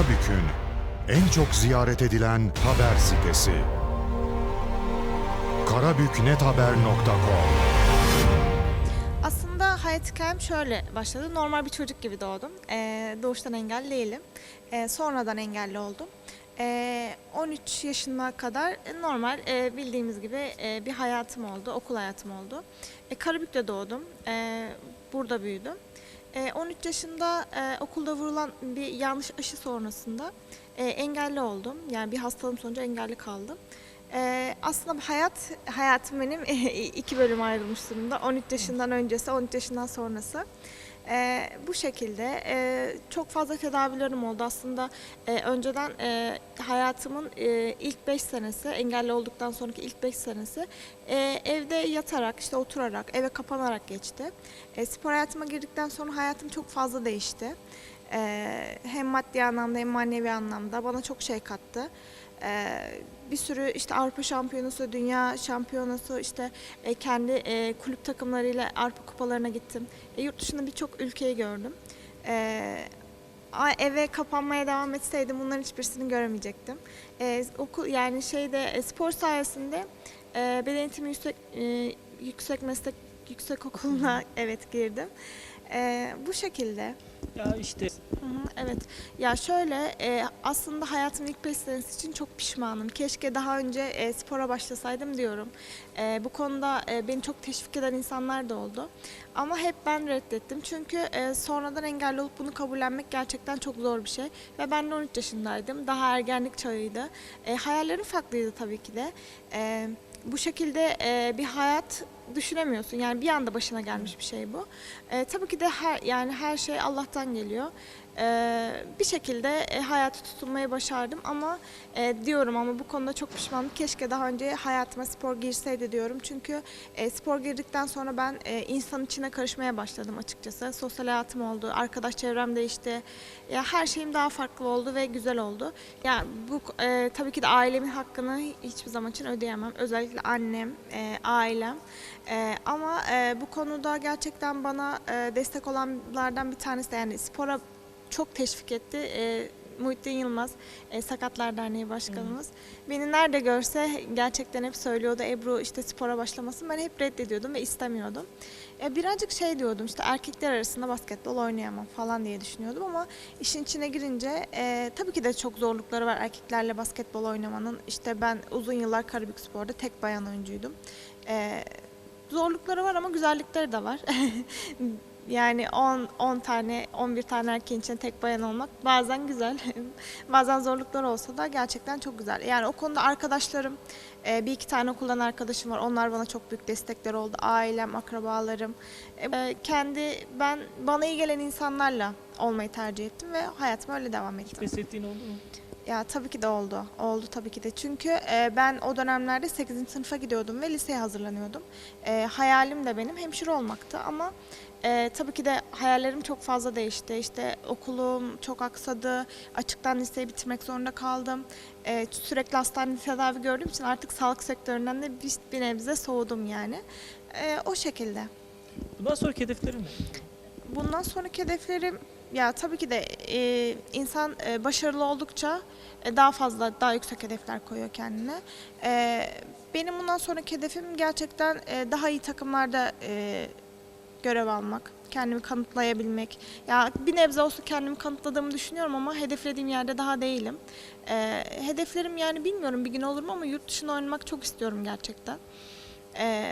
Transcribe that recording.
Karabük'ün en çok ziyaret edilen haber sitesi. karabüknethaber.com Aslında hayat hikayem şöyle başladı. Normal bir çocuk gibi doğdum. Ee, doğuştan engelli. Ee, sonradan engelli oldum. Ee, 13 yaşına kadar normal e, bildiğimiz gibi e, bir hayatım oldu, okul hayatım oldu. E, Karabük'te doğdum, e, burada büyüdüm. E, 13 yaşında e, okulda vurulan bir yanlış aşı sonrasında e, engelli oldum. Yani bir hastalığım sonucu engelli kaldım. Ee, aslında hayat, hayatım benim iki bölüm ayrılmış durumda. 13 yaşından öncesi, 13 yaşından sonrası. Ee, bu şekilde e, çok fazla tedavilerim oldu. Aslında e, önceden e, hayatımın e, ilk 5 senesi, engelli olduktan sonraki ilk 5 senesi e, evde yatarak, işte oturarak, eve kapanarak geçti. E, spor hayatıma girdikten sonra hayatım çok fazla değişti. E, hem maddi anlamda hem manevi anlamda bana çok şey kattı. Ee, bir sürü işte Avrupa Şampiyonası, Dünya Şampiyonası, işte e, kendi e, kulüp takımlarıyla Avrupa Kupalarına gittim. E, yurt dışında birçok ülkeyi gördüm. Ee, eve kapanmaya devam etseydim bunların hiçbirisini göremeyecektim. Ee, okul yani şeyde e, spor sayesinde e, beden eğitimi yüksek e, yüksek meslek yüksek okuluna evet girdim. Ee, bu şekilde. Ya işte Evet. Ya şöyle e, aslında hayatımın ilk 5 senesi için çok pişmanım. Keşke daha önce e, spora başlasaydım diyorum. E, bu konuda e, beni çok teşvik eden insanlar da oldu. Ama hep ben reddettim. Çünkü e, sonradan engelli olup bunu kabullenmek gerçekten çok zor bir şey. Ve ben de 13 yaşındaydım. Daha ergenlik çağıydı. E, hayallerim farklıydı tabii ki de. E, bu şekilde e, bir hayat düşünemiyorsun. Yani bir anda başına gelmiş bir şey bu. E, tabii ki de her yani her şey Allah'tan geliyor. E, bir şekilde e, hayatı tutunmayı başardım ama e, diyorum ama bu konuda çok pişmanım. Keşke daha önce hayatıma spor girseydi diyorum. Çünkü e, spor girdikten sonra ben insan içine karışmaya başladım açıkçası. Sosyal hayatım oldu, arkadaş çevrem değişti. Ya her şeyim daha farklı oldu ve güzel oldu. Ya bu e, tabii ki de ailemin hakkını hiçbir zaman için ödeyemem. Özellikle annem, ailem. Ama bu konuda gerçekten bana destek olanlardan bir tanesi de yani spora çok teşvik etti. E, Muhittin Yılmaz, e, Sakatlar Derneği Başkanımız. Beni nerede görse gerçekten hep söylüyordu Ebru işte spora başlamasın. Ben hep reddediyordum ve istemiyordum. E, birazcık şey diyordum işte erkekler arasında basketbol oynayamam falan diye düşünüyordum ama işin içine girince e, tabii ki de çok zorlukları var erkeklerle basketbol oynamanın. İşte ben uzun yıllar Karabük Spor'da tek bayan oyuncuydum. E, zorlukları var ama güzellikleri de var. Yani 10 10 tane, 11 tane erkeğin içinde tek bayan olmak bazen güzel. bazen zorluklar olsa da gerçekten çok güzel. Yani o konuda arkadaşlarım, e, bir iki tane okuldan arkadaşım var. Onlar bana çok büyük destekler oldu. Ailem, akrabalarım. E, Kendi ben bana iyi gelen insanlarla olmayı tercih ettim ve hayatıma öyle devam ettim. pes ettiğin oldu mu? Ya tabii ki de oldu. Oldu tabii ki de. Çünkü e, ben o dönemlerde 8. sınıfa gidiyordum ve liseye hazırlanıyordum. E, hayalim de benim hemşire olmaktı ama e, tabii ki de hayallerim çok fazla değişti. İşte okulum çok aksadı. Açıktan liseyi bitirmek zorunda kaldım. E, sürekli hastane tedavi gördüğüm için artık sağlık sektöründen de bir, bir nebze soğudum yani. E, o şekilde. Bundan sonraki hedeflerin ne? Bundan sonraki hedeflerim ya tabii ki de e, insan e, başarılı oldukça e, daha fazla daha yüksek hedefler koyuyor kendine. E, benim bundan sonraki hedefim gerçekten e, daha iyi takımlarda e, görev almak, kendimi kanıtlayabilmek. Ya bir nebze olsa kendimi kanıtladığımı düşünüyorum ama hedeflediğim yerde daha değilim. E, hedeflerim yani bilmiyorum bir gün olur mu ama yurt dışında oynamak çok istiyorum gerçekten. E,